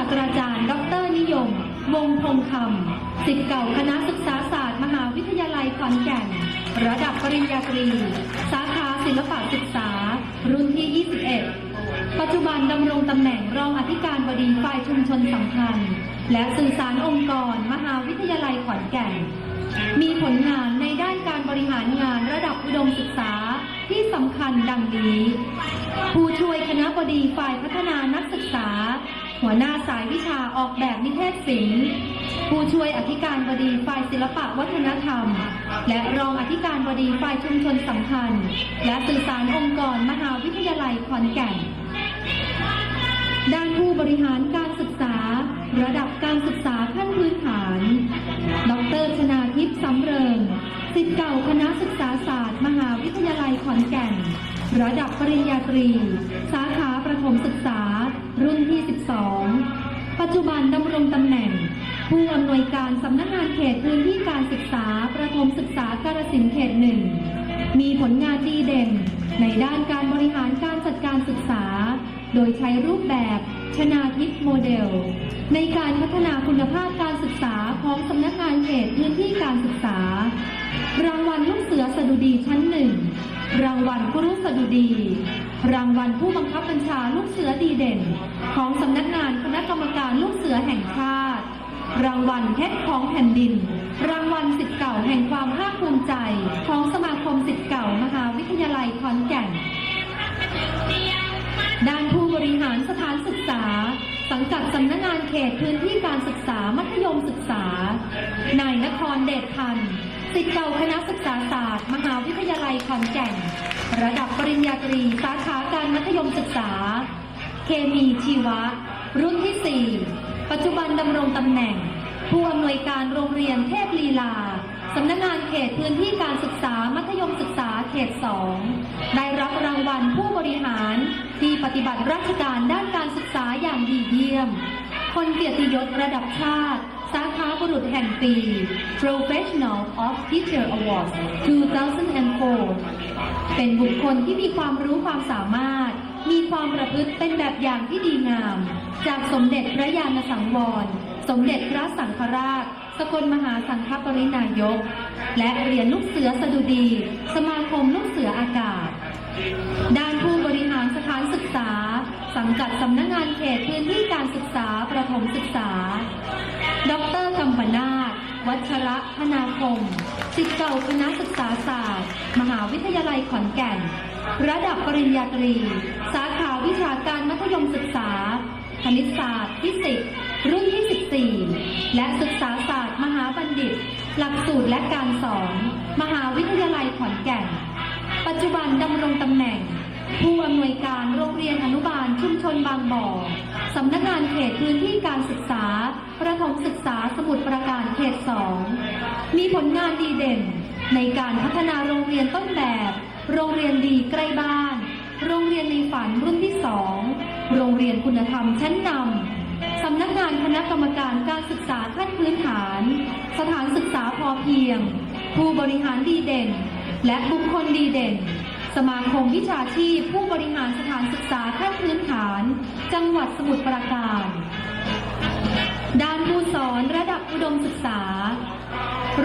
าสตราจารย์ ดรนิยม วงพงคำสิทธิ์เก่าคณะศึกษาศาสตร์ มหาวิทยาลัยขอนแก่น ระดับปริญญาตรี สาขาศิลปศึกษา รุ่นที่ 21 ปัจจุบันดำรงตำแหน่งรองอธิการบดีฝ่ายชุมชนสัมพันธ์ และสื่อสารองค์กร มหาวิทยาลัยขอนแก่น มีผลงานในด้านการบริหารงานระดับอุดมศึกษาที่สำคัญดังนี้ ผู้ช่วยคณะบดีฝ่ายพัฒนานักศึกษา หัวหน้าสายวิชาออกแบบนิเทศศิลป์ผู้ช่วยอธิการบดีฝ่ายศิลปะวัฒนธรรม และรองอธิการบดีฝ่ายชุมชนสัมพันธ์ และสื่อสารองค์กรมหาวิทยาลัยขอนแก่น ด้านผู้บริหารการศึกษา ระดับการศึกษาขั้นพื้นฐาน ดรชนาทิพย์สำเริงสิทธิ์เก่าคณะศึกษาศาสตร์ มหาวิทยาลัยขอนแก่น ระดับปริญญาตรี สาขาประถมศึกษา รุ่นที่ 12 ปัจจุบันดำรงตำแหน่ง ผู้อำนวยการสำนักงานเขตพื้นที่การศึกษา ประถมศึกษากาฬสินเขตหนึ่ง มีผลงานดีเด่น ในด้านการบริหารการจัดการศึกษา โดยใช้รูปแบบชนาทิพโมเดล ในการพัฒนาคุณภาพการศึกษาของสำนักงานเขตพื้นที่การศึกษา รางวัลลูกเสือสดุดีชั้นหนึ่ง รางวัลครุสดุดี รางวัลผู้บังคับบัญชาลูกเสือดีเด่น ของสำนักงานคณะกรรมการลูกเสือแห่งชาติ รางวัลเพชรของแผ่นดิน รางวัลสิทธิ์เก่าแห่งความภาคภูมิใจ ของสมาคมสิทธิ์เก่ามหาวิทยาลัยขอนแก่น ด้านผู้บริหารสถานศึกษา สังกัดสำนักงานเขตพื้นที่การศึกษามัธยมศึกษานายนครเดชพันธ์สิทธิ์เก่าคณะศึกษาศาสตร์ มหาวิทยาลัยขอนแก่น ระดับปริญญาตรีสาขาการมัธยมศึกษา เคมีชีวะ รุ่นที่ 4 ปัจจุบันดำรงตำแหน่ง ผู้อำนวยการโรงเรียนเทพลีลาสำนักงานเขตพื้นที่การศึกษามัธยมศึกษาเขต 2 ได้รับรางวัลผู้บริหาร ที่ปฏิบัติราชการด้านการศึกษาอย่างดีเยี่ยม คนเกียรติยศระดับชาติ สาขาบุรุษแห่งปี Professional of Teacher Awards 2004 เป็นบุคคลที่มีความรู้ความสามารถ มีความประพฤติเป็นแบบอย่างที่ดีงาม จากสมเด็จพระยาณสังวร สมเด็จพระสังฆราช สกลมหาสังฆปรินายก และเหรียญลูกเสือสดุดี สมาคมลูกเสืออากาศ ด้านผู้บริหารสถานศึกษา สังกัดสำนักงานเขตพื้นที่การศึกษาประถมศึกษา ดรกัมปนาทวัชระพนาคมศิษย์เก่าคณะศึกษาศาสตร์ มหาวิทยาลัยขอนแก่น ระดับปริญญาตรี สาขาวิชาการมัธยมศึกษา คณิตศาสตร์ฟิสิกส์รุ่นที่14และศึกษาศาสตร์ มหาบัณฑิต หลักสูตรและการสอน มหาวิทยาลัยขอนแก่น ปัจจุบันดำรงตำแหน่ง ผู้อำนวยการโรงเรียนอนุบาลชุมชนบางบ่อ สำนักงานเขตพื้นที่การศึกษา ประถมศึกษาสมุทรปราการเขตสอง มีผลงานดีเด่น ในการพัฒนาโรงเรียนต้นแบบ โรงเรียนดีใกล้บ้าน โรงเรียนในฝันรุ่นที่สอง โรงเรียนคุณธรรมชั้นนำ สำนักงานคณะกรรมการการศึกษาขั้นพื้นฐาน สถานศึกษาพอเพียง ผู้บริหารดีเด่น และบุคคลดีเด่น สมาคมวิชาชีพ ผู้บริหารสถานศึกษาขั้นพื้นฐาน จังหวัดสมุทรปราการ ด้านผู้สอนระดับอุดมศึกษา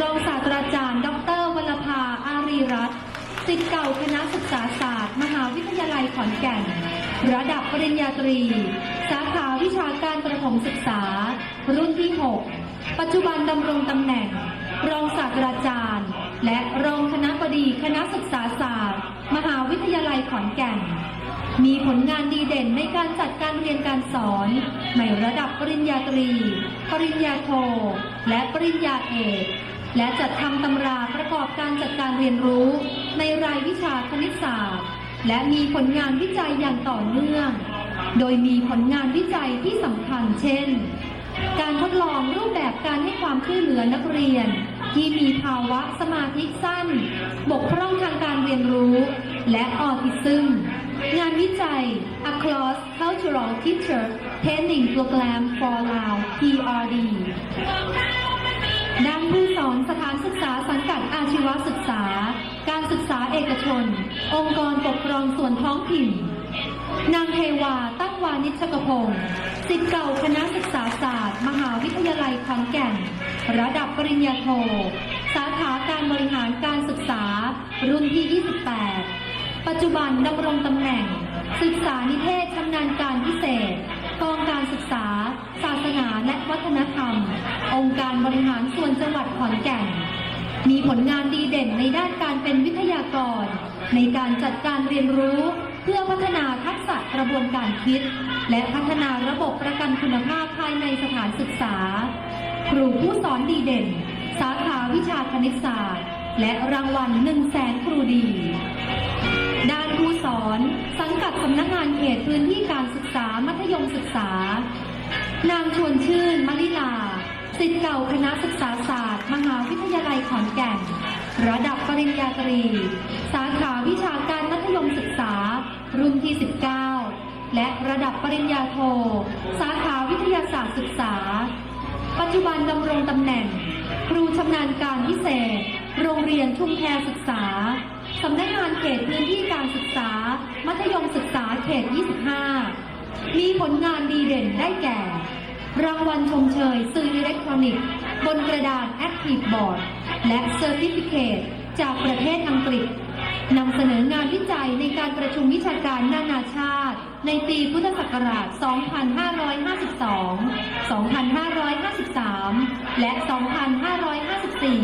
รองศาสตราจารย์ ดรวลภาอารีรัตน์ศิษย์เก่าคณะศึกษาศาสตร์ มหาวิทยาลัยขอนแก่น ระดับปริญญาตรี สาขาวิชาการประถมศึกษา รุ่นที่ 6 ปัจจุบันดำรงตำแหน่ง รองศาสตราจารย์ และรองคณะบดีคณะศึกษาศาสตร์ มหาวิทยาลัยขอนแก่น มีผลงานดีเด่นในการจัดการเรียนการสอน ในระดับปริญญาตรี ปริญญาโท และปริญญาเอก และจัดทำตำราประกอบการจัดการเรียนรู้ ในรายวิชาคณิตศาสตร์ และมีผลงานวิจัยอย่างต่อเนื่อง โดยมีผลงานวิจัยที่สำคัญเช่น การทดลองรูปแบบการให้ความช่วยเหลือนักเรียน ที่มีภาวะสมาธิสั้น บกพร่องทางการเรียนรู้ และออทิซึม งานวิจัย Across Cultural Teacher Training Program for Lao PRD ด้านผู้สอนสถานศึกษาสังกัดอาชีวศึกษา การศึกษาเอกชน องค์กรปกครองส่วนท้องถิ่น นางเทวาตั้งวานิชกพงศ์สิทธิ์เก่าคณะศึกษาศาสตร์ มหาวิทยาลัยขอนแก่น ระดับปริญญาโท สาขาการบริหารการศึกษา รุ่นที่ 28 ปัจจุบันดำรงตำแหน่ง ศึกษานิเทศชำนาญการพิเศษ กองการศึกษา ศาสนาและวัฒนธรรม องค์การบริหารส่วนจังหวัดขอนแก่น มีผลงานดีเด่นในด้านการเป็นวิทยากร ในการจัดการเรียนรู้เพื่อพัฒนาทักษะกระบวนการคิด และพัฒนาระบบประกันคุณภาพภายในสถานศึกษา ครูผู้สอนดีเด่น สาขาวิชาคณิตศาสตร์ และรางวัลหนึ่งแสนครูดี ด้านผู้สอนสังกัดสำนักงานเขตพื้นที่การศึกษามัธยมศึกษา นางชวนชื่นมลิลาสิทธิ์เก่าคณะศึกษาศาสตร์ มหาวิทยาลัยขอนแก่น ระดับปริญญาตรี สาขาวิชาการมัธยมศึกษา รุ่นที่ 19 และระดับปริญญาโท สาขาวิทยาศาสตร์ศึกษา ปัจจุบันดำรงตำแหน่ง ครูชำนาญการพิเศษ โรงเรียนชุมแพศึกษาสำนักงานเขตพื้นที่การศึกษา มัธยมศึกษาเขต 25 มีผลงานดีเด่นได้แก่ รางวัลชมเชยสื่ออิเล็กทรอนิกส์ บนกระดาน Active Board และเซอร์ติฟิเคตจากประเทศอังกฤษ นำเสนองานวิจัยในการประชุมวิชาการนานาชาติ ในปีพุทธศักราช 2552 2553 และ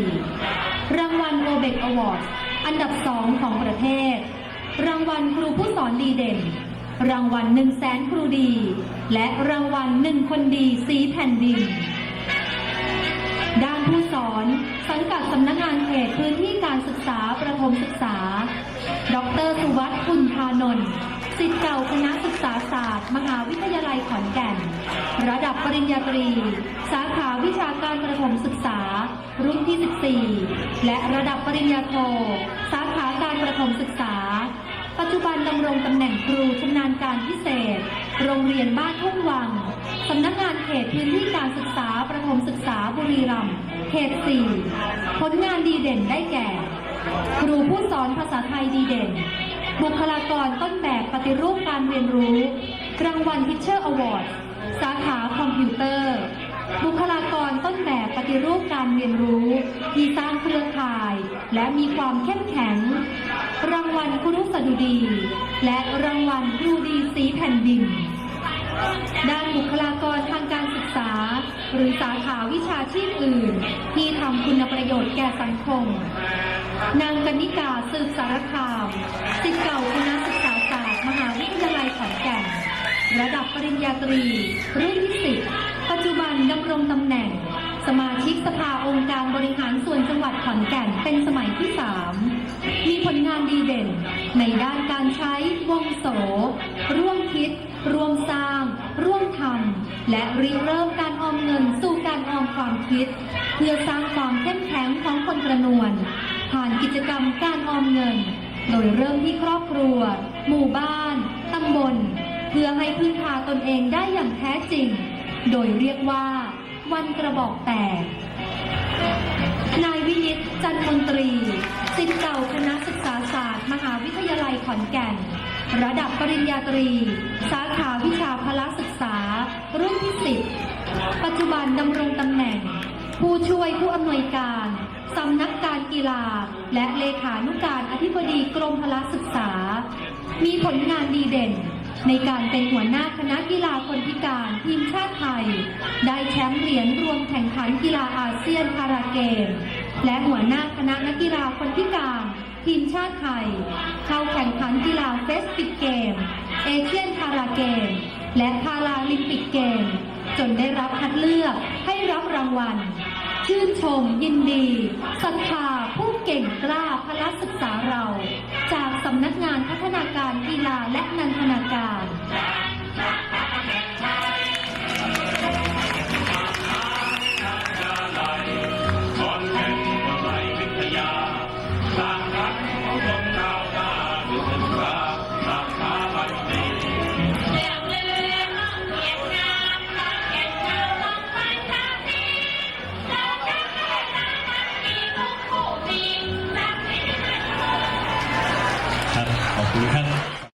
2554 รางวัลโ b เบกอวอร์ดอันดับ2ของประเทศ รางวัลครูผู้สอนดีเด่น รางวัลหนึ่งแสนครูดี และรางวัลหนึ่งคนดีสีแผ่นดิน ด้านผู้สอนสังกัดสำนักงานเขตพื้นที่การศึกษาประถมศึกษา ดรสุวัฒน์คุณพานนท์สิทธิ์เก่าคณะศึกษาศาสตร์ มหาวิทยาลัยขอนแก่น ระดับปริญญาตรี สาขาวิชาการประถมศึกษา รุ่นที่ 14 และระดับปริญญาโท สาขาการประถมศึกษา ปัจจุบันดำรงตำแหน่งครูชำนาญการพิเศษ โรงเรียนบ้านทุ่งวังสำนักงานเขตพื้นที่การศึกษาประถมศึกษาบุรีรัมย์เขต 4 ผลงานดีเด่นได้แก่ ครูผู้สอนภาษาไทยดีเด่น บุคลากรต้นแบบปฏิรูปการเรียนรู้ รางวัลทิเชอร์อวอร์ดสาขาคอมพิวเตอร์ บุคลากรต้นแบบปฏิรูปการเรียนรู้ ที่สร้างเครือข่าย และมีความเข้มแข็ง รางวัลครุสดุดี และรางวัลครูดีสีแผ่นดิน ด้านบุคลากรทางการศึกษา หรือสาขาวิชาชีพอื่น ที่ทำคุณประโยชน์แก่สังคม นางกนิกาสืบสารคามสิทธิ์เก่าคณะศึกษาศาสตร์มหาวิทยาลัยขอนแก่น ระดับปริญญาตรี รุ่นที่สิบปัจจุบันดำรงตำแหน่ง สมาชิกสภาองค์การบริหารส่วนจังหวัดขอนแก่นเป็นสมัยที่สามมีผลงานดีเด่น ในด้านการใช้วงโส ร่วมคิด ร่วมสร้าง ร่วมทำและริเริ่มการออมเงินสู่การออมความคิด เพื่อสร้างความเข้มแข็งของคนกระนวนผ่านกิจกรรมการออมเงิน โดยเริ่มที่ครอบครัว หมู่บ้านตำบล เพื่อให้พึ่งพาตนเองได้อย่างแท้จริง โดยเรียกว่า วันกระบอกแตก นายวินิตจันทร์มนตรีสิทธิ์เก่าคณะศึกษาศาสตร์ มหาวิทยาลัยขอนแก่น ระดับปริญญาตรี สาขาวิชาพละศึกษา รุ่นที่10ปัจจุบันดำรงตำแหน่ง ผู้ช่วยผู้อำนวยการสำนักการกีฬา และเลขานุการอธิบดีกรมพละศึกษา มีผลงานดีเด่น ในการเป็นหัวหน้าคณะกีฬาคนพิการทีมชาติไทย ได้แชมป์เหรียญรวมแข่งขันกีฬาอาเซียนพาราเกม และหัวหน้าคณะนักกีฬาคนพิการ ทีมชาติไทย เข้าแข่งขันกีฬาเฟสติกเกม เอเชียนพาราเกม และพาราลิมปิกเกม จนได้รับคัดเลือกให้รับรางวัล ชื่นชมยินดีศรัทธาผู้เก่งกล้าพละศึกษาเรา จากสำนักงานพัฒนาการกีฬาและนันทนาการ